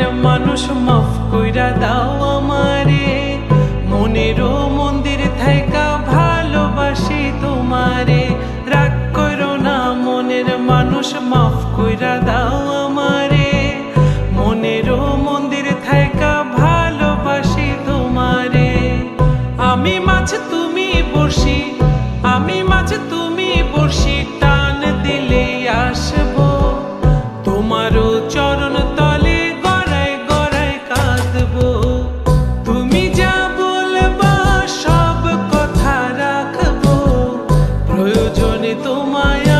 মানুষ মাফ কইরা দাও আমারে। মনেরও মন্দির থাইকা ভালোবাসি তোমারে। রাগ না, মনের মানুষ মাফ কইরা দাও আমারে। মনেরও মন্দির থাইকা ভালোবাসি তোমারে। আমি মাছ তুমি বসি আমি মাছ তুমি তোমায়